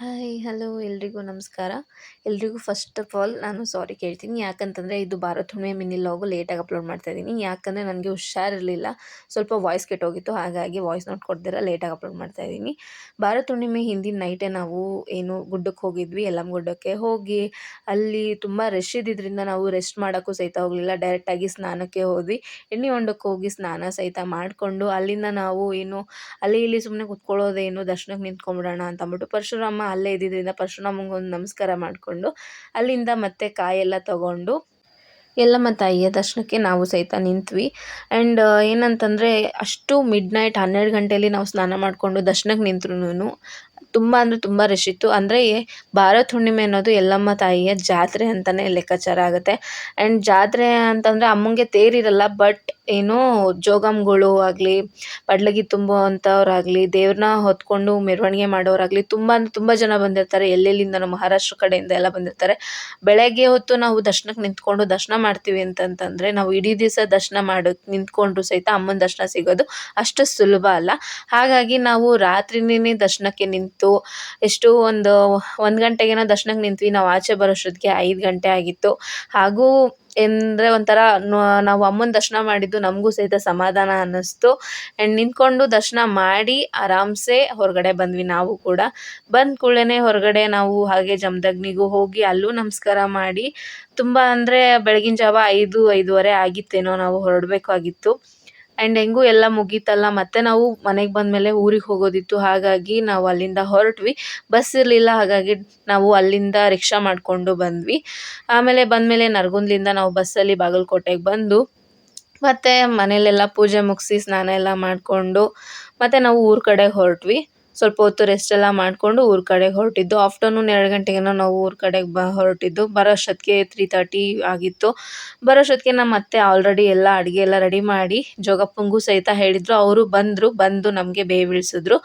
Hi hello ಎಲ್ರಿಗೂ ನಮಸ್ಕಾರ. ಎಲ್ರಿಗೂ ಫಸ್ಟ್ ಆಫ್ ಆಲ್ ನಾನು ಸಾರಿ ಕೇಳ್ತೀನಿ. ಯಾಕಂತಂದರೆ ಇದು ಭಾರತ್ ಹುಣ್ಣಿಮೆ ಮಿನಿ ಲಾಗು ಲೇಟಾಗಿ ಅಪ್ಲೋಡ್ ಮಾಡ್ತಾ ಇದ್ದೀನಿ ಯಾಕಂದರೆ ನನಗೆ ಹುಷಾರಿರಲಿಲ್ಲ. ಸ್ವಲ್ಪ ವಾಯ್ಸ್ ಕೆಟ್ಟೋಗಿತ್ತು ಹಾಗಾಗಿ ವಾಯ್ಸ್ ನೋಟ್ ಕೊಡ್ದಿರ ಲೇಟಾಗಿ ಅಪ್ಲೋಡ್ ಮಾಡ್ತಾ ಇದ್ದೀನಿ ಭಾರತ್ ಹುಣ್ಣಿಮೆ ಹಿಂದಿನ ನೈಟೇ ನಾವು ಏನು ಗುಡ್ಡಕ್ಕೆ ಹೋಗಿದ್ವಿ. ಎಲ್ಲಮ್ಮ ಗುಡ್ಡಕ್ಕೆ ಹೋಗಿ ಅಲ್ಲಿ ತುಂಬ ರಶ್ ಇದ್ದಿದ್ದರಿಂದ ನಾವು ರೆಸ್ಟ್ ಮಾಡೋಕ್ಕೂ ಸಹಿತ ಹೋಗಲಿಲ್ಲ. ಡೈರೆಕ್ಟಾಗಿ ಸ್ನಾನಕ್ಕೆ ಹೋದ್ವಿ. ಎಣ್ಣೆ ಹೊಂಡಕ್ಕೆ ಹೋಗಿ ಸ್ನಾನ ಸಹಿತ ಮಾಡಿಕೊಂಡು ಅಲ್ಲಿಂದ ನಾವು ಏನು ಅಲ್ಲಿ ಇಲ್ಲಿ ಸುಮ್ಮನೆ ಕುತ್ಕೊಳ್ಳೋದೇನು ದರ್ಶನಕ್ಕೆ ನಿಂತ್ಕೊಂಡ್ಬಿಡೋಣ ಅಂತ ಅಂದ್ಬಿಟ್ಟು ಪರಶುರಾಮ ಅಲ್ಲೇ ಇದ್ದಿದ್ದರಿಂದ ಪರಶುರಾಮಂಗೆ ಒಂದು ನಮಸ್ಕಾರ ಮಾಡಿಕೊಂಡು ಅಲ್ಲಿಂದ ಮತ್ತೆ ಕಾಯೆಲ್ಲ ತಗೊಂಡು ಎಲ್ಲಮ್ಮ ತಾಯಿಯ ದರ್ಶನಕ್ಕೆ ನಾವು ಸಹಿತ ನಿಂತ್ವಿ. ಆ್ಯಂಡ್ ಏನಂತಂದರೆ ಅಷ್ಟು ಮಿಡ್ ನೈಟ್ ಹನ್ನೆರಡು ಗಂಟೆಯಲ್ಲಿ ನಾವು ಸ್ನಾನ ಮಾಡಿಕೊಂಡು ದರ್ಶನಕ್ಕೆ ನಿಂತ್ರೂ ತುಂಬ ಅಂದರೆ ತುಂಬ ರಶ್ ಇತ್ತು. ಅಂದರೆ ಭಾರತ ಹುಣ್ಣಿಮೆ ಅನ್ನೋದು ಎಲ್ಲಮ್ಮ ತಾಯಿಯ ಜಾತ್ರೆ ಅಂತಲೇ ಲೆಕ್ಕಾಚಾರ ಆಗುತ್ತೆ. ಆ್ಯಂಡ್ ಜಾತ್ರೆ ಅಂತಂದರೆ ಅಮ್ಮಂಗೆ ತೇರಿರಲ್ಲ ಬಟ್ ಏನೋ ಜೋಗಮ್ಗಳು ಆಗಲಿ, ಪಡ್ಲಗಿ ತುಂಬುವಂಥವ್ರಾಗಲಿ ದೇವ್ರನ್ನ ಹೊತ್ಕೊಂಡು ಮೆರವಣಿಗೆ ಮಾಡೋರಾಗಲಿ ತುಂಬ ತುಂಬ ಜನ ಬಂದಿರ್ತಾರೆ. ಎಲ್ಲೆಲ್ಲಿಂದನೋ ಮಹಾರಾಷ್ಟ್ರ ಕಡೆಯಿಂದ ಎಲ್ಲ ಬಂದಿರ್ತಾರೆ. ಬೆಳಗ್ಗೆ ಹೊತ್ತು ನಾವು ದರ್ಶನಕ್ಕೆ ನಿಂತ್ಕೊಂಡು ದರ್ಶನ ಮಾಡ್ತೀವಿ ಅಂತಂತಂದರೆ, ನಾವು ಇಡೀ ದಿವಸ ದರ್ಶನ ಮಾಡೋಕ್ಕೆ ನಿಂತ್ಕೊಂಡ್ರು ಸಹಿತ ಅಮ್ಮನ ದರ್ಶನ ಸಿಗೋದು ಅಷ್ಟು ಸುಲಭ ಅಲ್ಲ. ಹಾಗಾಗಿ ನಾವು ರಾತ್ರಿನೇ ದರ್ಶನಕ್ಕೆ ನಿಂತು, ಎಷ್ಟು ಒಂದು ಒಂದು ಗಂಟೆಗೇನೋ ದರ್ಶನಕ್ಕೆ ನಿಂತ್ವಿ, ನಾವು ಆಚೆ ಬರೋಷ್ಟೊತ್ತಿಗೆ ಐದು ಗಂಟೆ ಆಗಿತ್ತು. ಹಾಗೂ ಎಂದರೆ ಒಂಥರ ನಾವು ಅಮ್ಮನ ದರ್ಶನ ಮಾಡಿದ್ದು ನಮಗೂ ಸಹಿತ ಸಮಾಧಾನ ಅನ್ನಿಸ್ತು. ಆ್ಯಂಡ್ ನಿಂತ್ಕೊಂಡು ದರ್ಶನ ಮಾಡಿ ಆರಾಮ್ಸೆ ಹೊರಗಡೆ ಬಂದ್ವಿ ನಾವು ಕೂಡ. ಬಂದ ಕೂಡಲೇ ಹೊರಗಡೆ ನಾವು ಹಾಗೆ ಜಮದಗ್ನಿಗೂ ಹೋಗಿ ಅಲ್ಲೂ ನಮಸ್ಕಾರ ಮಾಡಿ. ತುಂಬ ಅಂದರೆ ಬೆಳಗಿನ ಜಾವ ಐದು, ಐದೂವರೆ ಆಗಿತ್ತೇನೋ ನಾವು ಹೊರಡಬೇಕಾಗಿತ್ತು. ಆ್ಯಂಡ್ ಹೆಂಗೂ ಎಲ್ಲ ಮುಗೀತಲ್ಲ, ಮತ್ತೆ ನಾವು ಮನೆಗೆ ಬಂದಮೇಲೆ ಊರಿಗೆ ಹೋಗೋದಿತ್ತು, ಹಾಗಾಗಿ ನಾವು ಅಲ್ಲಿಂದ ಹೊರಟ್ವಿ. ಬಸ್ ಇರಲಿಲ್ಲ, ಹಾಗಾಗಿ ನಾವು ಅಲ್ಲಿಂದ ರಿಕ್ಷಾ ಮಾಡಿಕೊಂಡು ಬಂದ್ವಿ. ಆಮೇಲೆ ಬಂದಮೇಲೆ ನರಗುಂದ್ಲಿಂದ ನಾವು ಬಸ್ಸಲ್ಲಿ ಬಾಗಲಕೋಟೆಗೆ ಬಂದು, ಮತ್ತು ಮನೆಯಲ್ಲೆಲ್ಲ ಪೂಜೆ ಮುಗಿಸಿ ಸ್ನಾನ ಎಲ್ಲ ಮಾಡಿಕೊಂಡು, ಮತ್ತು ನಾವು ಊರ ಕಡೆ ಹೊರಟ್ವಿ. ಸ್ವಲ್ಪ ಹೊತ್ತು ರೆಸ್ಟ್ ಎಲ್ಲ ಮಾಡಿಕೊಂಡು ಊರ ಕಡೆಗೆ ಹೊರಟಿದ್ದು. ಆಫ್ಟರ್ನೂನ್ ಎರಡು ಗಂಟೆಗೇನೋ ನಾವು ಊರ ಕಡೆಗೆ ಬ, ಹೊರಟಿದ್ದು. ಬರೋ ಅಷ್ಟೊತ್ತಿಗೆ ತ್ರೀ ತರ್ಟಿ ಆಗಿತ್ತು. ಬರೋ ಅಷ್ಟೊತ್ತಿಗೆ ನಮ್ಮ ಅತ್ತೆ ಆಲ್ರೆಡಿ ಎಲ್ಲ ಅಡುಗೆ ಎಲ್ಲ ರೆಡಿ ಮಾಡಿ ಜೋಗಪ್ಪಂಗೂ ಸಹಿತ ಹೇಳಿದರು. ಅವರು ಬಂದರು, ಬಂದು ನಮಗೆ ಬೇವಿಳಿಸಿದ್ರು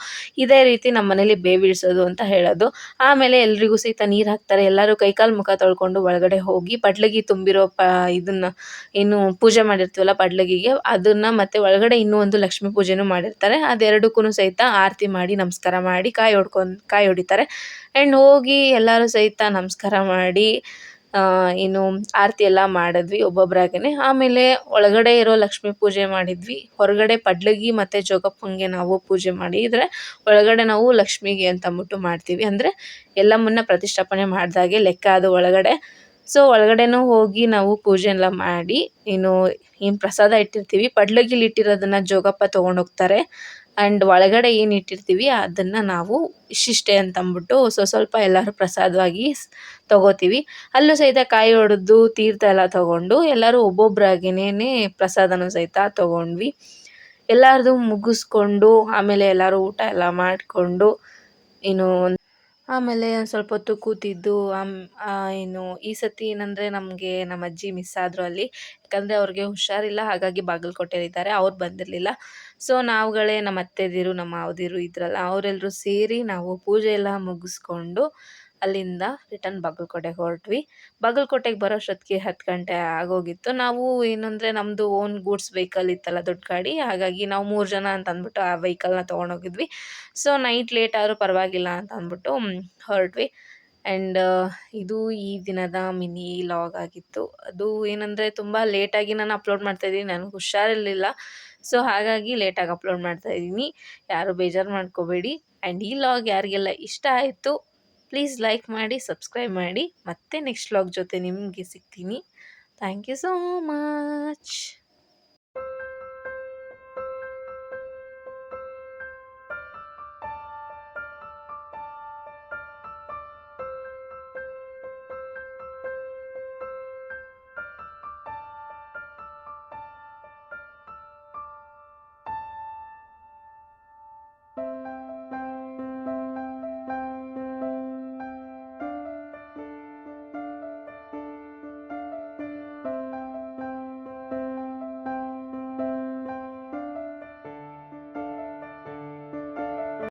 ಇದೇ ರೀತಿ ನಮ್ಮ ಮನೇಲಿ ಬೇವಿಳಿಸೋದು ಅಂತ ಹೇಳೋದು. ಆಮೇಲೆ ಎಲ್ರಿಗೂ ಸಹಿತ ನೀರು ಹಾಕ್ತಾರೆ. ಎಲ್ಲರೂ ಕೈಕಾಲು ಮುಖ ತೊಳ್ಕೊಂಡು ಒಳಗಡೆ ಹೋಗಿ ಪಡ್ಲಗಿ ತುಂಬಿರೋ ಪ, ಇದನ್ನು ಏನು ಪೂಜೆ ಮಾಡಿರ್ತೀವಲ್ಲ ಪಡ್ಲಗಿಗೆ, ಅದನ್ನು ಮತ್ತೆ ಒಳಗಡೆ ಇನ್ನೂ ಒಂದು ಲಕ್ಷ್ಮೀ ಪೂಜೆನೂ ಮಾಡಿರ್ತಾರೆ. ಅದೆರಡಕ್ಕೂ ಸಹಿತ ಆರತಿ ಮಾಡಿ ನಮಸ್ಕಾರ ನಮಸ್ಕಾರ ಮಾಡಿ ಕಾಯಿ ಹೊಡ್ಕೊಂಡು, ಕಾಯಿ ಹೊಡಿತಾರೆ. ಆ್ಯಂಡ್ ಹೋಗಿ ಎಲ್ಲರೂ ಸಹಿತ ನಮಸ್ಕಾರ ಮಾಡಿ ಏನು ಆರತಿ ಎಲ್ಲ ಮಾಡಿದ್ವಿ ಒಬ್ಬೊಬ್ಬರಾಗೇ ಆಮೇಲೆ ಒಳಗಡೆ ಇರೋ ಲಕ್ಷ್ಮೀ ಪೂಜೆ ಮಾಡಿದ್ವಿ. ಹೊರಗಡೆ ಪಡ್ಲಗಿ ಮತ್ತು ಜೋಗಪ್ಪಂಗೆ ನಾವು ಪೂಜೆ ಮಾಡಿದರೆ ಒಳಗಡೆ ನಾವು ಲಕ್ಷ್ಮಿಗೆ ಅಂತ ಅಂದ್ಬಿಟ್ಟು ಮಾಡ್ತೀವಿ. ಅಂದರೆ ಮುನ್ನ ಪ್ರತಿಷ್ಠಾಪನೆ ಮಾಡಿದಾಗೆ ಲೆಕ್ಕ ಅದು ಒಳಗಡೆ. ಸೊ ಒಳಗಡೆನೂ ಹೋಗಿ ನಾವು ಪೂಜೆ ಎಲ್ಲ ಮಾಡಿ ಏನು ಏನು ಪ್ರಸಾದ ಇಟ್ಟಿರ್ತೀವಿ, ಪಡ್ಲಗಿಲಿ ಇಟ್ಟಿರೋದನ್ನು ಜೋಗಪ್ಪ ತೊಗೊಂಡೋಗ್ತಾರೆ. ಆ್ಯಂಡ್ ಒಳಗಡೆ ಏನು ಇಟ್ಟಿರ್ತೀವಿ, ಅದನ್ನು ನಾವು ಇಷ್ಟಿಷ್ಟೇ ಅಂತ ಅಂದ್ಬಿಟ್ಟು ಸ್ವಲ್ಪ ಎಲ್ಲರೂ ಪ್ರಸಾದವಾಗಿ ತಗೋತೀವಿ. ಅಲ್ಲೂ ಸಹಿತ ಕಾಯಿ ಹೊಡೆದು ತೀರ್ಥ ಎಲ್ಲ ತೊಗೊಂಡು ಎಲ್ಲರೂ ಒಬ್ಬೊಬ್ಬರಾಗಿನೇ ಪ್ರಸಾದನೂ ಸಹಿತ ತೊಗೊಂಡ್ವಿ. ಎಲ್ಲರದು ಮುಗಿಸ್ಕೊಂಡು ಆಮೇಲೆ ಎಲ್ಲರೂ ಊಟ ಎಲ್ಲ ಮಾಡಿಕೊಂಡು ಏನು ಆಮೇಲೆ ಸ್ವಲ್ಪ ಹೊತ್ತು ಕೂತಿದ್ದು ಏನು, ಈ ಸತಿ ಏನಂದರೆ ನಮಗೆ ನಮ್ಮ ಅಜ್ಜಿ ಮಿಸ್ ಆದರು ಅಲ್ಲಿ. ಯಾಕಂದರೆ ಅವ್ರಿಗೆ ಹುಷಾರಿಲ್ಲ, ಹಾಗಾಗಿ ಬಾಗಲಕೋಟೆಯಲ್ಲಿದ್ದಾರೆ, ಅವ್ರು ಬಂದಿರಲಿಲ್ಲ. ಸೊ ನಾವುಗಳೇ ನಮ್ಮ ಅತ್ತೆದಿರು, ನಮ್ಮ ಮಾವದಿರು ಇದ್ರಲ್ಲ ಅವರೆಲ್ಲರೂ ಸೇರಿ ನಾವು ಪೂಜೆ ಎಲ್ಲ ಮುಗಿಸ್ಕೊಂಡು ಅಲ್ಲಿಂದ ರಿಟರ್ನ್ ಬಾಗಲಕೋಟೆಗೆ ಹೊರಟ್ವಿ. ಬಾಗಲಕೋಟೆಗೆ ಬರೋ ಅಷ್ಟೊತ್ತಿಗೆ ಹತ್ತು ಗಂಟೆ ಆಗೋಗಿತ್ತು. ನಾವು ಏನಂದರೆ ನಮ್ಮದು ಓನ್ ಗೂಡ್ಸ್ ವೆಹಿಕಲ್ ಇತ್ತಲ್ಲ ದೊಡ್ಡ ಗಾಡಿ, ಹಾಗಾಗಿ ನಾವು ಮೂರು ಜನ ಅಂತ ಅಂದ್ಬಿಟ್ಟು ಆ ವೆಹಿಕಲ್ನ ತೊಗೊಂಡೋಗಿದ್ವಿ. ಸೊ ನೈಟ್ ಲೇಟ್ ಆದರೂ ಪರವಾಗಿಲ್ಲ ಅಂತ ಅಂದ್ಬಿಟ್ಟು ಹೊರಟ್ವಿ. ಆ್ಯಂಡ್ ಇದು ಈ ದಿನದ ಮಿನಿ ಲಾಗ್ ಆಗಿತ್ತು. ಅದು ಏನಂದರೆ ತುಂಬ ಲೇಟಾಗಿ ನಾನು ಅಪ್ಲೋಡ್ ಮಾಡ್ತಾಯಿದ್ದೀನಿ ನನಗೆ ಹುಷಾರಿರಲಿಲ್ಲ. ಸೊ ಹಾಗಾಗಿ ಲೇಟಾಗಿ ಅಪ್ಲೋಡ್ ಮಾಡ್ತಾಯಿದ್ದೀನಿ ಯಾರು ಬೇಜಾರು ಮಾಡ್ಕೋಬೇಡಿ. ಆ್ಯಂಡ್ ಈ ಲಾಗ್ ಯಾರಿಗೆಲ್ಲ ಇಷ್ಟ ಆಯಿತು ಪ್ಲೀಸ್ ಲೈಕ್ ಮಾಡಿ ಸಬ್ಸ್ಕ್ರೈಬ್ ಮಾಡಿ. ಮತ್ತೆ ನೆಕ್ಸ್ಟ್ ವ್ಲಾಗ್ ಜೊತೆ ನಿಮಗೆ ಸಿಗ್ತೀನಿ. Thank you so much